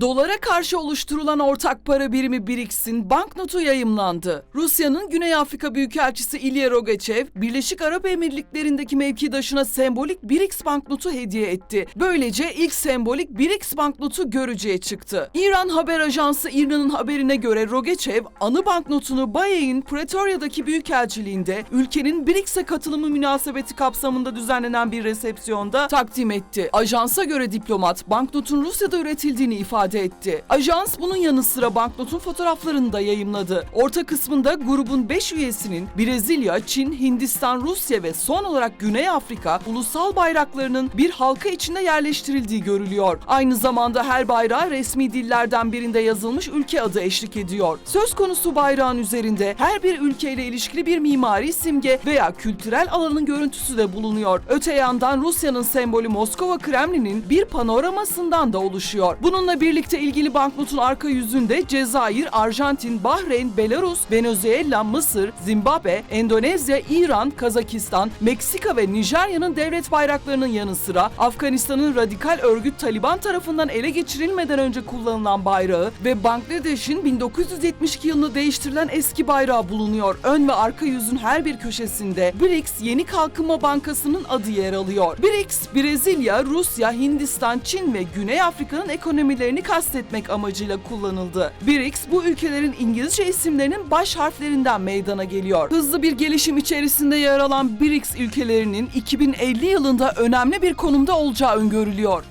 Dolara karşı oluşturulan ortak para birimi BRICS'in banknotu yayımlandı. Rusya'nın Güney Afrika Büyükelçisi İlya Rogachev, Birleşik Arap Emirlikleri'ndeki mevkidaşına sembolik BRICS banknotu hediye etti. Böylece ilk sembolik BRICS banknotu görücüye çıktı. İran haber ajansı İRNA'nın haberine göre Rogachev, anı banknotunu Bayek'in Pretoria'daki büyükelçiliğinde ülkenin BRICS'e katılımı münasebeti kapsamında düzenlenen bir resepsiyonda takdim etti. Ajansa göre diplomat banknotun Rusya'da üretildiğini ifade etti. Ajans bunun yanı sıra banknotun fotoğraflarını da yayımladı. Orta kısmında grubun 5 üyesinin Brezilya, Çin, Hindistan, Rusya ve son olarak Güney Afrika ulusal bayraklarının bir halka içinde yerleştirildiği görülüyor. Aynı zamanda her bayrağa resmi dillerden birinde yazılmış ülke adı eşlik ediyor. Söz konusu bayrağın üzerinde her bir ülkeyle ilişkili bir mimari simge veya kültürel alanın görüntüsü de bulunuyor. Öte yandan Rusya'nın sembolü Moskova Kremlin'in bir panoramasından da oluşuyor. Bununla birlikte ilgili banknotun arka yüzünde Cezayir, Arjantin, Bahreyn, Belarus, Venezuela, Mısır, Zimbabwe, Endonezya, İran, Kazakistan, Meksika ve Nijerya'nın devlet bayraklarının yanı sıra Afganistan'ın radikal örgüt Taliban tarafından ele geçirilmeden önce kullanılan bayrağı ve Bangladeş'in 1972 yılında değiştirilen eski bayrağı bulunuyor. Ön ve arka yüzün her bir köşesinde BRICS Yeni Kalkınma Bankası'nın adı yer alıyor. BRICS, Brezilya, Rusya, Hindistan, Çin ve Güney Afrika'nın ekonomilerini kastetmek amacıyla kullanıldı. BRICS bu ülkelerin İngilizce isimlerinin baş harflerinden meydana geliyor. Hızlı bir gelişim içerisinde yer alan BRICS ülkelerinin 2050 yılında önemli bir konumda olacağı öngörülüyor.